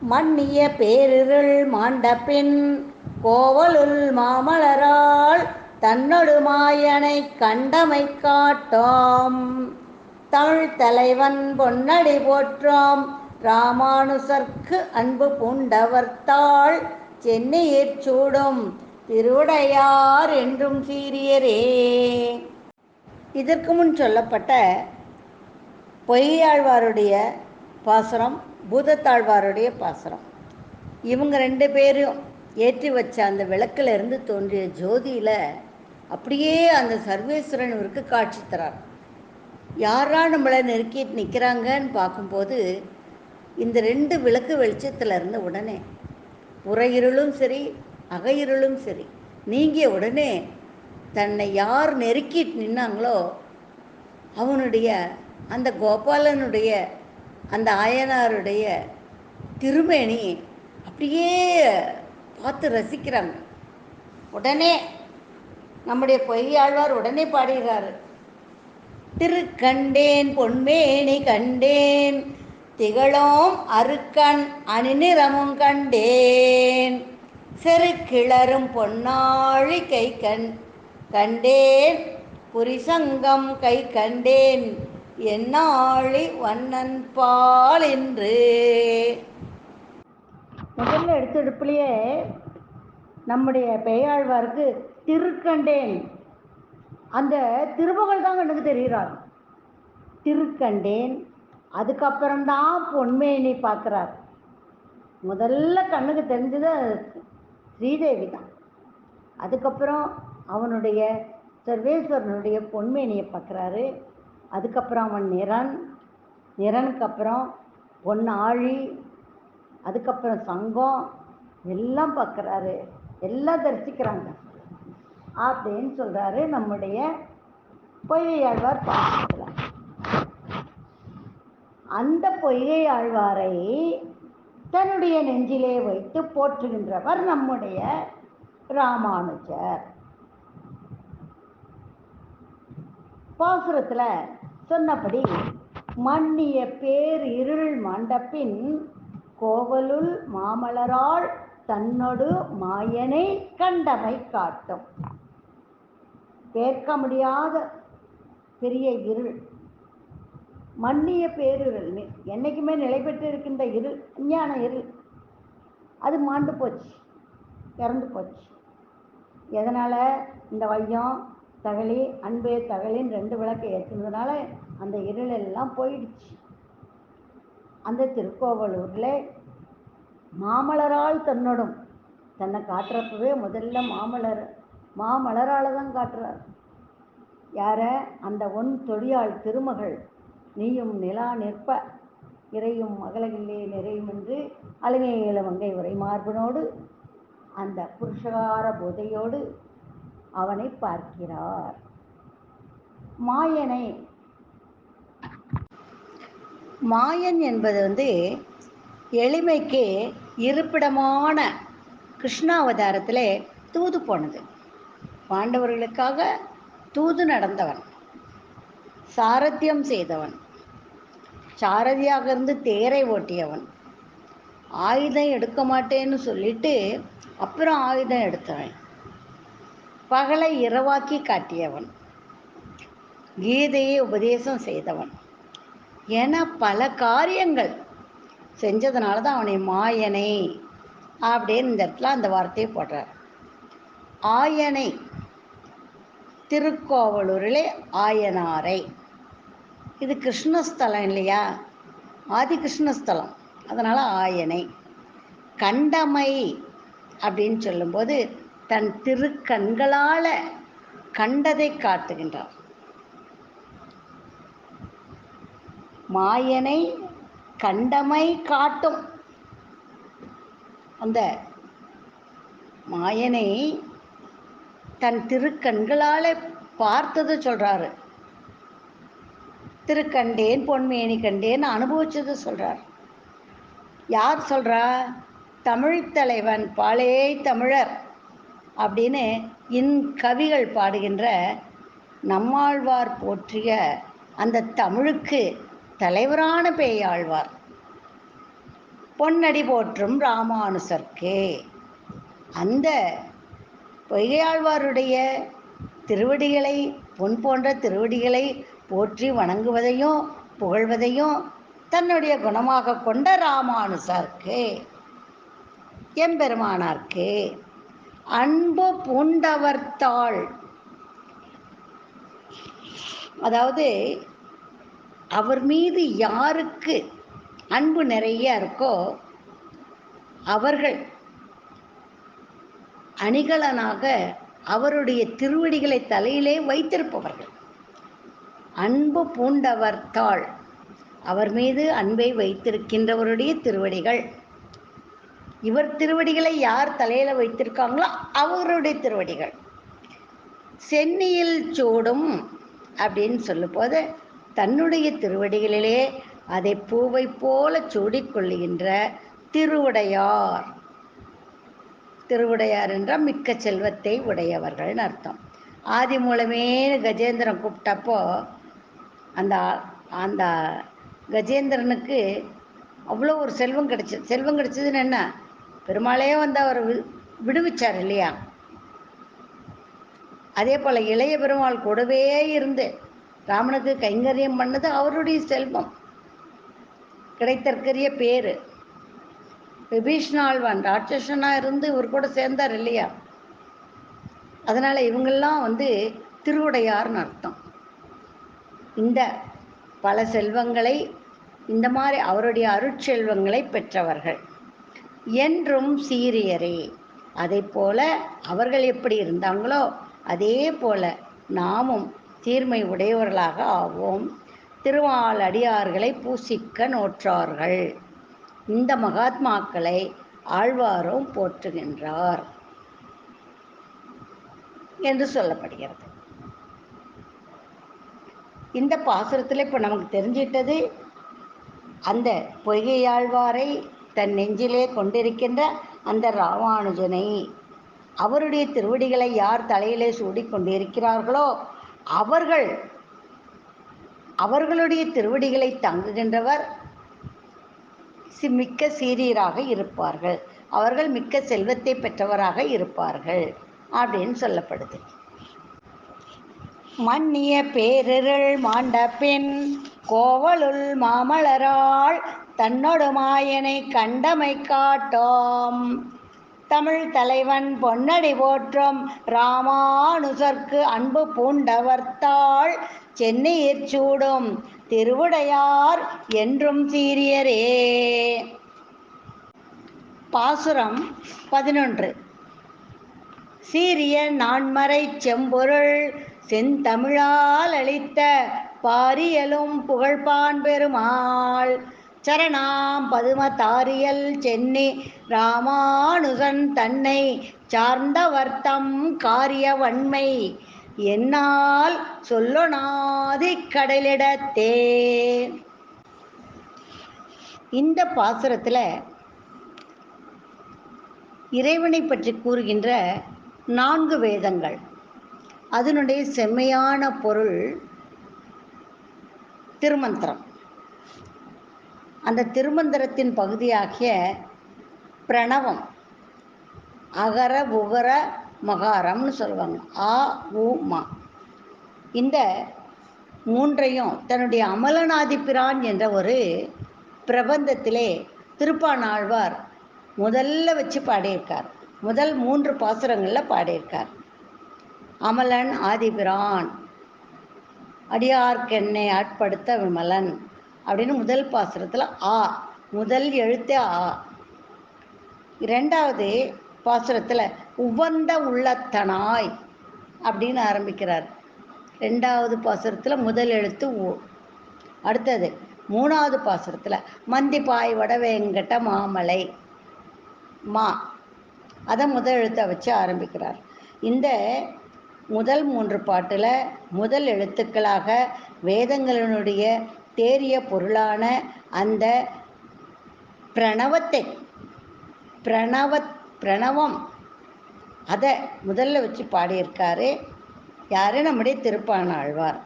மன்னிய பேரிருள் மாண்டபின் கோவலுள் மாமலரால் தன்னொடு மாயனை கண்டமை காட்டோம். தமிழ் தலைவன் பொன்னடி போற்றோம். ராமானுசர்க்கு அன்பு பூண்டவர்த்தாள் சென்னையிற் சூடும் திருவுடையார் என்றும் சீரியரே இதற்கு முன் சொல்லப்பட்ட பொய்யாழ்வாருடைய பாசுரம் பூதத்தாழ்வாருடைய பாசுரம். இவங்க ரெண்டு பேரும் ஏற்றி வச்ச அந்த விளக்கில் இருந்து தோன்றிய ஜோதியில் அப்படியே அந்த சர்வேஸ்வரன் இவருக்கு காட்சி தரார். யாரா நம்மளை நெருக்கிட்டு நிற்கிறாங்கன்னு பார்க்கும்போது இந்த ரெண்டு விளக்கு வெளிச்சத்தில் இருந்த உடனே புறையிருளும் சரி அகையிருளும் சரி நீங்கிய உடனே தன்னை யார் நெருக்கிட்டு நின்னாங்களோ அவனுடைய அந்த கோபாலனுடைய அந்த ஆயனாருடைய திருமேனி அப்படியே பார்த்து ரசிக்கிறாங்க. உடனே நம்முடைய பொய்யாழ்வார் உடனே பாடுகிறாரு திருக்கண்டேன் பொன்மேனி கண்டேன் திகழோம் அருக்கண் அணிநிறமும் கண்டேன். செருக்கிளரும் பொன்னாழி கை கண் கண்டேன் புரிசங்கம் கை கண்டேன். என்னாழி வண்ணன் பால் என்று முதல்ல எடுத்தெடுப்புலேயே நம்முடைய பெயாழ்வாருக்கு திருக்கண்டேன். அந்த திருமகள் தான் கண்ணுக்கு தெரிகிறார் திருக்கண்டேன் அதுக்கப்புறம்தான் பொன்மேனி பார்க்குறார். முதல்ல கண்ணுக்கு தெரிஞ்சது ஸ்ரீதேவி தான். அதுக்கப்புறம் அவனுடைய சர்வேஸ்வரனுடைய பொன்மேனியை பார்க்குறாரு. அதுக்கப்புறம் அவன் நிறன் நிறனுக்கு அப்புறம் பொன் ஆழி அதுக்கப்புறம் சங்கம் எல்லாம் பார்க்குறாரு எல்லாம் தரிசிக்கிறாங்க. அப்படின்னு சொல்கிறாரு நம்முடைய பொய்கை ஆழ்வார் பாசத்தில் அந்த பொய்கை ஆழ்வாரை தன்னுடைய நெஞ்சிலே வைத்து போற்றுகின்றவர் நம்முடைய ராமானுஜர். பாசுரத்தில் சொன்னபடி மன்னிய பேர் இருள் மாண்டப்பின் கோவலுள் மாமலரால் தன்னொடு மாயனை கண்டமை காட்டும். கேட்க முடியாத பெரிய இருள். மன்னிய பேருள் என்றைக்குமே நிலை பெற்று இருக்கின்ற இருள் விஞ்ஞான இருள். அது மாண்டு போச்சு இறந்து போச்சு. எதனால்? இந்த வையம் தகழி அன்பே தகழின்னு ரெண்டு விளக்கை ஏற்றுனதுனால அந்த இருள் எல்லாம் போயிடுச்சு. அந்த திருக்கோவலூரில் மாமலரால் தன்னோடும். தன்னை காட்டுறப்பவே முதல்ல மாமலர் மாமலரால் தான் காட்டுறார். யார? அந்த ஒன் தொழியாள் திருமகள். நீயும் நிலா நிற்ப. இறையும் மகளகில்லே நிறையும் என்று அழுகையில மங்கை உரை மார்பனோடு அந்த புருஷகார போதையோடு அவனை பார்க்கிறார். மாயனை. மாயன் என்பது வந்து எளிமைக்கு இருப்பிடமான கிருஷ்ணாவதாரத்தில் தூது போனது. பாண்டவர்களுக்காக தூது நடந்தவன். சாரத்தியம் செய்தவன். சாரதியாக இருந்து தேரை ஓட்டியவன். ஆயுதம் எடுக்க மாட்டேன்னு சொல்லிட்டு அப்புறம் ஆயுதம் எடுத்தவன். பகலை இரவாக்கி காட்டியவன். கீதையை உபதேசம் செய்தவன். என பல காரியங்கள் செஞ்சதுனால தான் அவனை மாயனை அப்படின்னு இந்த இடத்துல அந்த வார்த்தையை போடுறார். ஆயனை திருக்கோவலூரிலே ஆயனாரை. இது கிருஷ்ணஸ்தலம் இல்லையா? ஆதிகிருஷ்ணஸ்தலம் அதனால் ஆயனை. கண்டமை அப்படின்னு சொல்லும்போது தன் திருக்கண்களால் கண்டதை காட்டுகின்றார். மாயனை கண்டமை காட்டும். அந்த மாயனை தன் திருக்கண்களால் பார்த்தது சொல்றாரு. திருக்கண்டேன் பொன்மேனி கண்டேன் அனுபவிச்சது சொல்றார். யார் சொல்றா? தமிழ் தலைவன் பாலே தமிழர். அப்படின்னு இன் கவிகள் பாடுகின்ற நம்மாழ்வார் போற்றிய அந்த தமிழுக்கு தலைவரான பேயாழ்வார். பொன்னடி போற்றும் ராமானுசர்க்கே. அந்த பொய்கையாழ்வாருடைய திருவடிகளை பொன் போன்ற திருவடிகளை போற்றி வணங்குவதையும் புகழ்வதையும் தன்னுடைய குணமாக கொண்ட ராமானுசருக்கு எம்பெருமானார்க்கு. அன்பு பூண்டவர்த்தாள். அதாவது அவர் மீது யாருக்கு அன்பு நிறைய இருக்கோ அவர்கள் அணிகலனாக அவருடைய திருவடிகளை தலையிலே வைத்திருப்பவர்கள். அன்பு பூண்டவர்த்தாள். அவர் மீது அன்பை வைத்திருக்கின்றவருடைய திருவடிகள். இவர் திருவடிகளை யார் தலையில வைத்திருக்காங்களோ அவருடைய திருவடிகள். சென்னியில் சூடும் அப்படின்னு சொல்லும்போது தன்னுடைய திருவடிகளிலே அதை பூவை போல சூடிக்கொள்ளுகின்ற திருவுடையார். திருவுடையார் என்றால் மிக்க செல்வத்தை உடையவர்கள்னு அர்த்தம். ஆதி மூலமே கஜேந்திரன் கூப்பிட்டப்போ அந்த அந்த கஜேந்திரனுக்கு அவ்வளோ ஒரு செல்வம் கிடைச்சி செல்வம் கிடைச்சதுன்னு என்ன? பெருமாளே வந்து அவர் வி- விடுவிச்சார் இல்லையா? அதே போல் இளைய பெருமாள் கூடவே இருந்து ராமனுக்கு கைங்கரியம் பண்ணது அவருடைய செல்வம். கிடைத்தற்கரிய பேர். விபீஷ்ணாழ்வான் ராட்சசனாக இருந்து இவர் கூட சேர்ந்தார் இல்லையா? அதனால் இவங்கெல்லாம் வந்து திருவுடையார்னு அர்த்தம். இந்த பல செல்வங்களை இந்த மாதிரி அவருடைய அருட்செல்வங்களை பெற்றவர்கள். என்றும் சீரியரே. அதை போல அவர்கள் எப்படி இருந்தாங்களோ அதே போல நாமும் தீர்மை உடையவர்களாக ஆவோம். திருவாளடியார்களை பூசிக்க நோற்றார்கள். இந்த மகாத்மாக்களை ஆழ்வாரும் போற்றுகின்றார் என்று சொல்லப்படுகிறது. இந்த பாசுரத்தில் இப்போ நமக்கு தெரிஞ்சிட்டது அந்த பொய்கையாழ்வாரை தன் நெஞ்சிலே கொண்டிருக்கின்ற அந்த ராமானுஜனை அவருடைய திருவடிகளை யார் தலையிலே சூடிக்கொண்டிருக்கிறார்களோ அவர்கள் அவர்களுடைய திருவடிகளை தங்குகின்றவர் மிக்க சீரியராக இருப்பார்கள். அவர்கள் மிக்க செல்வத்தை பெற்றவராக இருப்பார்கள் அப்படின்னு சொல்லப்படுது. மன்னிய பேரிருள் மாண்ட பின் கோவலுள் மாமலரால் தன்னொடு மாயனை கண்டமை காட்டோம் தமிழ் தலைவன் பொன்னடி போற்றும் ராமானுசர்க்கு அன்பு பூண்டவர்த்தாள் சென்னையிற் சூடும் திருவுடையார் என்றும் சீரியரே பாசுரம் பதினொன்று. சீரிய நான்மறை செம்பொருள் செந்தமிழால் அளித்த பாரியலும் புகழ்பான் பெருமாள். சரணாம் பதுமதாரியல் சென்னி ராமானுஜன் தன்னை சார்ந்த வர்த்தம் காரிய வன்மை. என்னால் சொல்லொணாதி கடலிடத்தே. இந்த பாசுரத்தில் இறைவனை பற்றி கூறுகின்ற நான்கு வேதங்கள். அதனுடைய செம்மையான பொருள் திருமந்திரம். அந்த திருமந்திரத்தின் பகுதியாகிய பிரணவம் அகர உகர மகாரம்னு சொல்லுவாங்க. ஆ உ மா. இந்த மூன்றையும் தன்னுடைய அமலநாதிப்பிரான் என்ற ஒரு பிரபந்தத்திலே திருப்பானாழ்வார் முதல்ல வச்சு பாடியிருக்கார். முதல் மூன்று பாசுரங்களில் பாடியிருக்கார். அமலன் ஆதிபிரான் அடியார்க்கென்னை ஆட்படுத்த விமலன் அப்படின்னு முதல் பாசுரத்தில் ஆ முதல் எழுத்தே ஆ. இரண்டாவது பாசுரத்தில் உவந்த உள்ளத்தனாய் அப்படின்னு ஆரம்பிக்கிறார். ரெண்டாவது பாசுரத்தில் முதல் எழுத்து ஓ அடுத்தது மூணாவது பாசுரத்தில் மந்திப்பாய் வடவேங்கட்ட மாமலை மா. அதை முதல் எழுத்தை வச்சு ஆரம்பிக்கிறார். இந்த முதல் மூன்று பாட்டில் முதல் எழுத்துக்களாக வேதங்களினுடைய தேறிய பொருளான அந்த பிரணவத்தை பிரணவ பிரணவம். அதை முதல்ல வச்சு பாடியிருக்காரு யார்? நம்முடைய திருப்பானாழ்வார்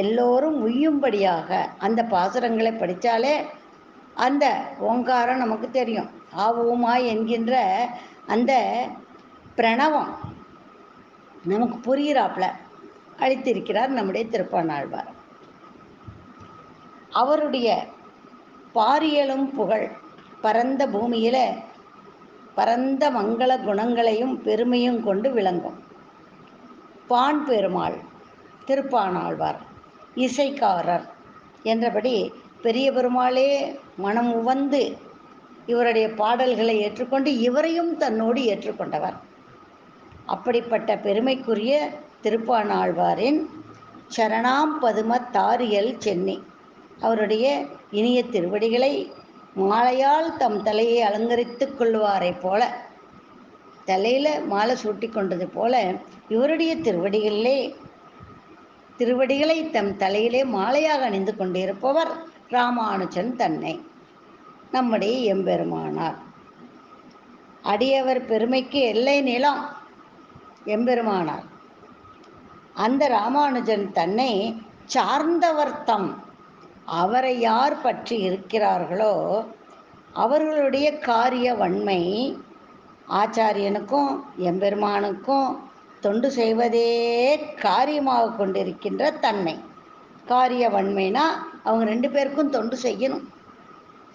எல்லோரும் உய்யும்படியாக அந்த பாசுரங்களை படித்தாலே அந்த ஓங்காரம் நமக்கு தெரியும். ஆவோமா என்கின்ற அந்த பிரணவம் நமக்கு புரிகிறாப்புல அளித்திருக்கிறார் நம்முடைய திருப்பானாழ்வார் அவருடைய பாரியலும் புகழ் பரந்த பூமியில பரந்த மங்கள குணங்களையும் பெருமையும் கொண்டு விளங்கும். பான் பெருமாள் திருப்பானாழ்வார் இசைக்காரர் என்றபடி பெரிய பெருமாளே மனம் உவந்து இவருடைய பாடல்களை ஏற்றுக்கொண்டு இவரையும் தன்னோடு ஏற்றுக்கொண்டவர். அப்படிப்பட்ட பெருமைக்குரிய திருப்பானாழ்வாரின் சரணாம் பதும தாரியல் சென்னை. அவருடைய இனிய திருவடிகளை மாலையால் தம் தலையை அலங்கரித்துக் கொள்வாரைப் போல தலையில் மாலை சூட்டி கொண்டது போல இவருடைய திருவடிகளிலே திருவடிகளை தம் தலையிலே மாலையாக அணிந்து கொண்டிருப்பவர் ராமானுஜன் தன்னை நம்முடைய எம்பெருமானார். அடியவர் பெருமைக்கு எல்லை நிலம் எம்பெருமானார். அந்த ராமானுஜன் தன்னை சார்ந்தவர் தம் அவரை யார் பற்றி இருக்கிறார்களோ அவர்களுடைய காரிய வன்மை ஆச்சாரியனுக்கும் எம்பெருமானுக்கும் தொண்டு செய்வதே காரியமாக கொண்டிருக்கின்ற தன்மை. காரிய வன்மைனா அவங்க ரெண்டு பேருக்கும் தொண்டு செய்யணும்.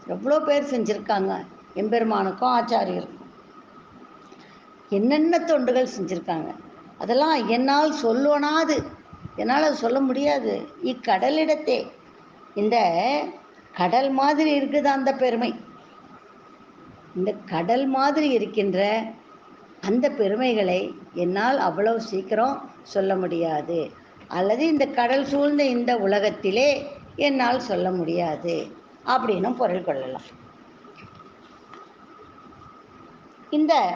எவ்வளோ பேர் செஞ்சுருக்காங்க? எம்பெருமானுக்கும் ஆச்சாரியருக்கும். என்னென்ன தொண்டுகள் செஞ்சுருக்காங்க? அதெல்லாம் என்னால் சொல்லனாது என்னால் சொல்ல முடியாது. இக்கடலிடத்தே. இந்த கடல் மாதிரி இருக்குது அந்த பெருமை? இந்த கடல் மாதிரி இருக்கின்ற அந்த பெருமைகளை என்னால் அவ்வளவு சீக்கிரம் சொல்ல முடியாது. அல்லது இந்த கடல் சூழ்ந்த இந்த உலகத்திலே என்னால் சொல்ல முடியாது அப்படின்னும் பொருள் கொள்ளலாம். இந்த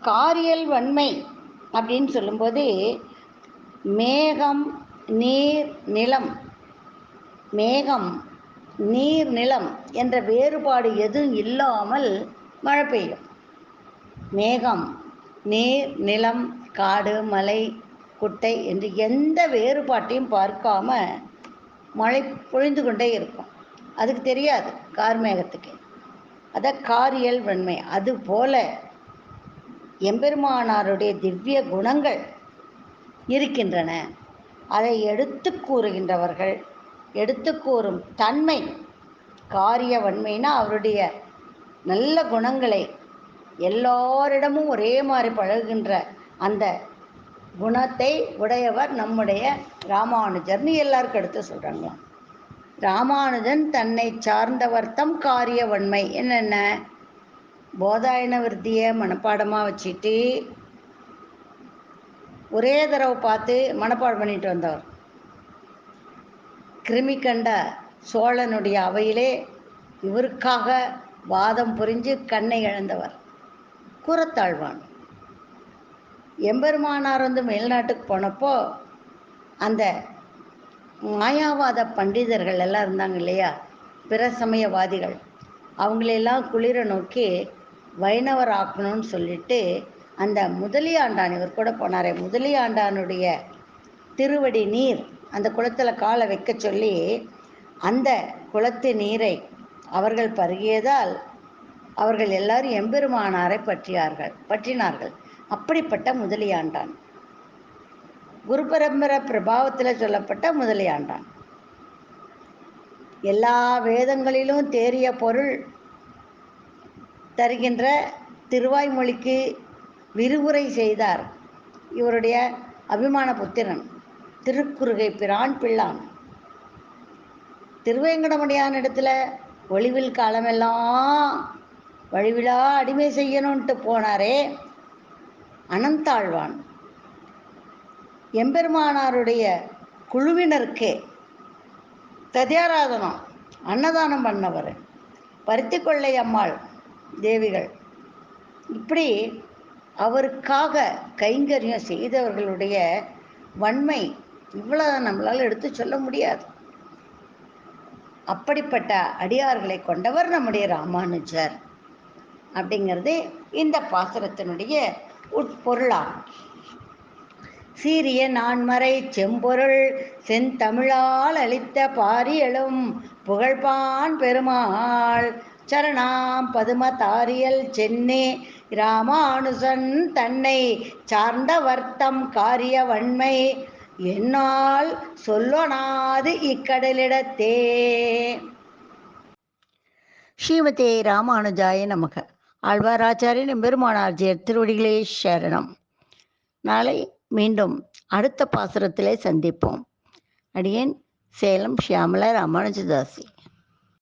காரியல் வன்மை அப்படின்னு சொல்லும்போது மேகம் நீர் நிலம் மேகம் நீர் நிலம் என்ற வேறுபாடு எதுவும் இல்லாமல் மழை பெய்யும். மேகம் நீர் நிலம் காடு மலை குட்டை என்று எந்த வேறுபாட்டையும் பார்க்காம மழை பொழிந்து கொண்டே இருக்கும். அதுக்கு தெரியாது கார்மேகத்துக்கு அதை காரியல் வெண்மை. அது போல எம்பெருமானாருடைய திவ்ய குணங்கள் இருக்கின்றன. அதை எடுத்து கூறுகின்றவர்கள் எடுத்து கூறும் தன்மை காரிய வன்மைனா அவருடைய நல்ல குணங்களை எல்லாரிடமும் ஒரே மாதிரி பழகுகின்ற அந்த குணத்தை உடையவர் நம்முடைய ராமானுஜர்னு எல்லாருக்கும் எடுத்து சொல்கிறாங்களாம் ராமானுஜன் தன்னை சார்ந்தவர் தம் காரிய வன்மை. என்னென்ன? போதாயன விருத்தியை மனப்பாடமாக வச்சுட்டு ஒரே தடவை பார்த்து மனப்பாடம் பண்ணிட்டு வந்தவர். கிருமி கண்ட சோழனுடைய அவையிலே இவருக்காக வாதம் புரிஞ்சு கண்ணை இழந்தவர் கூறத்தாழ்வான் எம்பெருமானார் வந்து மேல்நாட்டுக்கு போனப்போ அந்த மாயாவாத பண்டிதர்கள் எல்லாம் இருந்தாங்க இல்லையா? பிற சமயவாதிகள். அவங்களெல்லாம் குளிர நோக்கி வைணவர் ஆக்கணும்னு சொல்லிட்டு அந்த முதலியாண்டான் இவர் கூட போனாரே. முதலியாண்டானுடைய திருவடி நீர் அந்த குளத்தில் காலை வைக்க சொல்லி அந்த குளத்து நீரை அவர்கள் பருகியதால் அவர்கள் எல்லாரும் எம்பெருமானாரை பற்றியார்கள் பற்றினார்கள். அப்படிப்பட்ட முதலியாண்டான் குரு பரம்பரை பிரபாவத்தில் சொல்லப்பட்ட முதலியாண்டான் எல்லா வேதங்களிலும் தேறிய பொருள் தருகின்ற திருவாய்மொழிக்கு விரிவுரை செய்தார் இவருடைய அபிமான புத்திரன். திருக்குறுகை பிரான் பிள்ளான். திருவேங்கடமுடியான இடத்துல ஒளிவில் காலமெல்லாம் வழிவிழா அடிமை செய்யணும்ட்டு போனாரே அனந்தாழ்வான். எம்பெருமானாருடைய குழுவினருக்கே ததியாராதனம் அன்னதானம் பண்ணவர் பருத்தி கொள்ளை அம்மாள் தேவிகள். இப்படி அவருக்காக கைங்கரியம் செய்தவர்களுடைய வன்மை இவ்வளோ நம்மளால் எடுத்து சொல்ல முடியாது. அப்படிப்பட்ட அடியார்களை கொண்டவர் நம்முடைய ராமானுஜர் அப்படிங்கிறது இந்த பாசுரத்தினுடைய உட்பொருளாகும் சீரிய நான்மறை செம்பொருள் செந்தமிழால் அளித்த பாரியலும் புகழ்பான் பெருமாள் சரணாம் பதும தாரியல் சென்னே ராமானுசன் தன்னை சார்ந்த வர்த்தம் காரிய வன்மை என்னால் சொல்லொணாது இக்கடலிடத்தே. ஸ்ரீமதே ராமானுஜாய நமக. ஆழ்வாராச்சாரியன் பெருமானார்ஜியர் திருவடிகளே சரணம். நாளை மீண்டும் அடுத்த பாசுரத்திலே சந்திப்போம். அடியேன் சேலம் ஷியாமல ராமானுஜதாசி.